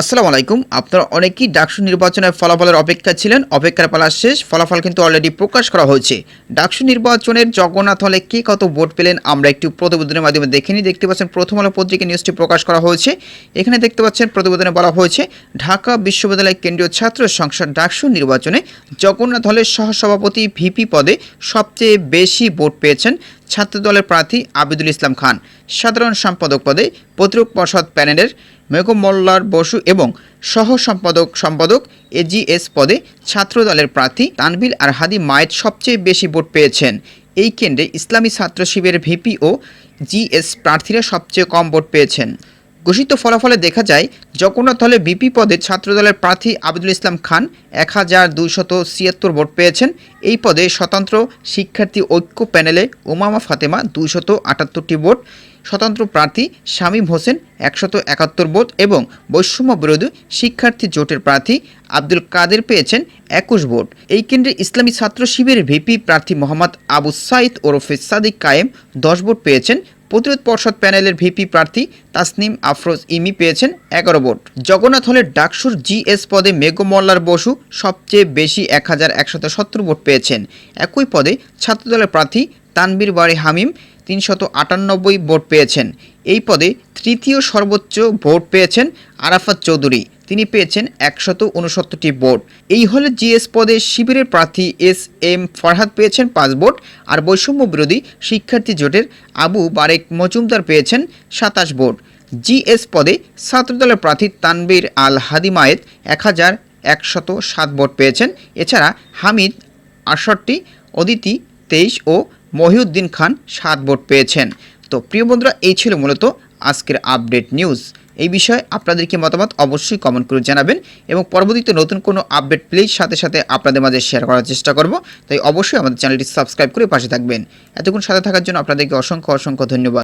আসসালামু আলাইকুম। আপনারা অনেকেই ডাকসু নির্বাচনের ফলাফলের অপেক্ষা ছিলেন। অপেক্ষার পালা শেষ। ফলাফল কিন্তু অলরেডি প্রকাশ করা হয়েছে। ডাকসু নির্বাচনের জগন্নাথ হলে কে কত ভোট পেলেন আমরা একটু প্রতিবেদনের মাধ্যমে দেখে নিই। দেখতে পাচ্ছেন প্রথম আলো পত্রিকা নিউজটি প্রকাশ করা হয়েছে। এখানে দেখতে পাচ্ছেন প্রতিবেদনে বলা হয়েছে, ঢাকা বিশ্ববিদ্যালয় কেন্দ্রীয় ছাত্র সংসদ ডাকসু নির্বাচনে জগন্নাথ হলের সহসভাপতি ভিপি পদে সবচেয়ে বেশি ভোট পেয়েছেন। ছাত্রদলের প্রার্থী আবিদুল ইসলাম খান। সাধারণ সম্পাদক পদে প্রতিরূপ পর্ষদ প্যানেলের মেঘম মোল্লার বসু এবং সহ সম্পাদক সম্পাদক এজিএস পদে ছাত্রদলের প্রার্থী তানবিল আর হাদি মায়ের সবচেয়ে বেশি ভোট পেয়েছেন। এই কেন্দ্রে ইসলামী ছাত্র শিবিরের ভিপি ও জিএস প্রার্থীরা সবচেয়ে কম ভোট পেয়েছেন। ঘোষিত ফলাফলে দেখা যায়, জগন্নাথ হলে বিপি পদে ছাত্রদলের প্রার্থী আবিদুল ইসলাম খান এক হাজার দুইশত ছিয়াত্তর ভোট পেয়েছেন। এই পদে স্বতন্ত্র শিক্ষার্থী ঐক্য প্যানেলে ওমামা ফাতেমা দুইশত আটাত্তরটি ভোট, স্বতন্ত্র প্রার্থী শামীম হোসেন একশত একাত্তর ভোট এবং বৈষম্য বিরোধী শিক্ষার্থী জোটের প্রার্থী আব্দুল কাদের পেয়েছেন একুশ ভোট। এই কেন্দ্রে ইসলামী ছাত্র শিবিরের ভিপি প্রার্থী মোহাম্মদ আবু সাইদ ওরফে সাদিক কায়েম দশ ভোট পেয়েছেন। প্রতিরোধ পর্ষদ প্যানেলের ভিপি প্রার্থী তাসনিম আফরোজ ইমি পেয়েছেন এগারো ভোট। জগন্নাথ হলের ডাকসুর জিএস পদে মেঘমল্লার বসু সবচেয়ে বেশি এক হাজার একশত সত্তর ভোট পেয়েছেন। একই পদে ছাত্রদলের প্রার্থী তানবীর বাড়ি হামিম তিনশত আটানব্বই ভোট পেয়েছেন। এই পদে তৃতীয় সর্বোচ্চ ভোট পেয়েছেন আরাফাত চৌধুরী। তিনি পেয়েছেন একশত উনসত্তরটি ভোট। এই হলে জিএস পদে শিবিরের প্রার্থী এস এম ফরহাদ পেয়েছেন পাঁচ ভোট আর বৈষম্য বিরোধী শিক্ষার্থী জোটের আবু বারেক মজুমদার পেয়েছেন সাতাশ ভোট। জিএস পদে ছাত্রদলের প্রার্থী তানবীর আল হাদিমায়েত এক হাজার একশত সাত ভোট পেয়েছেন। এছাড়া হামিদ আটষট্টি, অদিতি তেইশ ও মহিউদ্দিন খান সাত ভোট পেয়েছেন। তো প্রিয় বন্ধুরা, এই ছিল মূলত আজকের আপডেট নিউজ। এই বিষয়ে আপনাদেরকে মতামত অবশ্যই কমেন্ট করে জানাবেন এবং পরবর্তীতে নতুন কোনো আপডেট প্লিজ সাথে সাথে আপনাদের মাঝে শেয়ার করার চেষ্টা করব। তাই অবশ্যই আমাদের চ্যানেলটি সাবস্ক্রাইব করে পাশে থাকবেন। এতক্ষণ সাথে থাকার জন্য আপনাদেরকে অসংখ্য অসংখ্য ধন্যবাদ।